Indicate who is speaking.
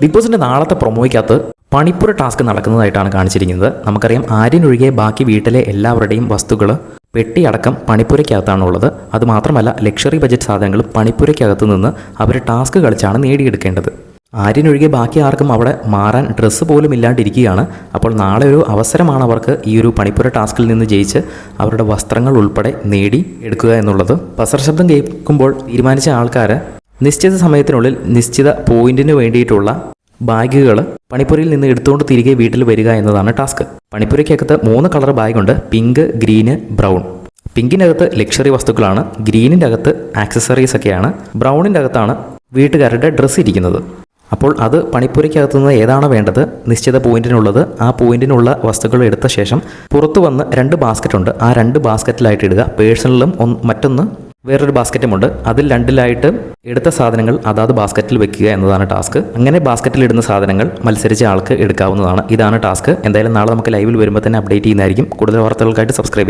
Speaker 1: Big ബോസിന്റെ നാളത്തെ പ്രൊമോയ്ക്കകത്ത് പണിപ്പുര task നടക്കുന്നതായിട്ടാണ് കാണിച്ചിരിക്കുന്നത്. നമുക്കറിയാം ആര്യനൊഴികെ ബാക്കി വീട്ടിലെ എല്ലാവരുടെയും വസ്തുക്കൾ പെട്ടിയടക്കം പണിപ്പുരയ്ക്കകത്താണുള്ളത്. അതുമാത്രമല്ല ലക്ഷറി ബജറ്റ് സാധനങ്ങൾ പണിപ്പുരയ്ക്കകത്ത് നിന്ന് അവർ ടാസ്ക് കളിച്ചാണ് നേടിയെടുക്കേണ്ടത്. ആര്യനൊഴികെ ബാക്കി ആർക്കും അവിടെ മാറാൻ ഡ്രസ്സ് പോലും ഇല്ലാണ്ടിരിക്കുകയാണ്. അപ്പോൾ നാളെ ഒരു അവസരമാണ് അവർക്ക് ഈ ഒരു പണിപ്പുര ടാസ്കിൽ നിന്ന് ജയിച്ച് അവരുടെ വസ്ത്രങ്ങൾ ഉൾപ്പെടെ നേടി എടുക്കുക എന്നുള്ളത്. ബസർ ശബ്ദം കേൾക്കുമ്പോൾ തീരുമാനിച്ച ആൾക്കാർ നിശ്ചിത സമയത്തിനുള്ളിൽ നിശ്ചിത പോയിന്റിന് വേണ്ടിയിട്ടുള്ള ബാഗുകൾ പണിപ്പുരയിൽ നിന്ന് എടുത്തുകൊണ്ട് തിരികെ വീട്ടിൽ വരിക എന്നതാണ് ടാസ്ക്. പണിപ്പുരയ്ക്കകത്ത് മൂന്ന് colour ബാഗുണ്ട്. Pink green brown. പിങ്കിനകത്ത് luxury വസ്തുക്കളാണ്. ഗ്രീനിന്റെ അകത്ത് ആക്സസറീസ് ഒക്കെയാണ്. ബ്രൗണിന്റെ അകത്താണ് വീട്ടുകാരുടെ ഡ്രസ്സ് ഇരിക്കുന്നത്. അപ്പോൾ അത് പണിപ്പുരയ്ക്കകത്തു നിന്ന് ഏതാണ് വേണ്ടത്? നിശ്ചിത പോയിന്റിനുള്ളത്. ആ പോയിന്റിനുള്ള വസ്തുക്കൾ എടുത്ത ശേഷം പുറത്തു വന്ന് രണ്ട് ബാസ്ക്കറ്റ് ഉണ്ട്. ആ രണ്ട് ബാസ്ക്കറ്റിലായിട്ട് ഇടുക. പേഴ്സണലും മറ്റൊന്ന് വേറൊരു ബാസ്ക്കറ്റുമുണ്ട് അതിൽ രണ്ടിലായിട്ട് എടുത്ത സാധനങ്ങൾ അതാത് ബാസ്ക്കറ്റിൽ വെക്കുക എന്നതാണ് ടാസ്ക്. അങ്ങനെ ബാസ്ക്കറ്റിൽ ഇടുന്ന സാധനങ്ങൾ മത്സരിച്ച ആൾക്ക് എടുക്കാവുന്നതാണ്. ഇതാണ് ടാസ്ക്. എന്തായാലും നാളെ നമുക്ക് ലൈവിൽ വരുമ്പോൾ തന്നെ അപ്ഡേറ്റ് ചെയ്യുന്നതായിരിക്കും. കൂടുതൽ വാർത്തകൾക്കായിട്ട് സബ്സ്ക്രൈബ്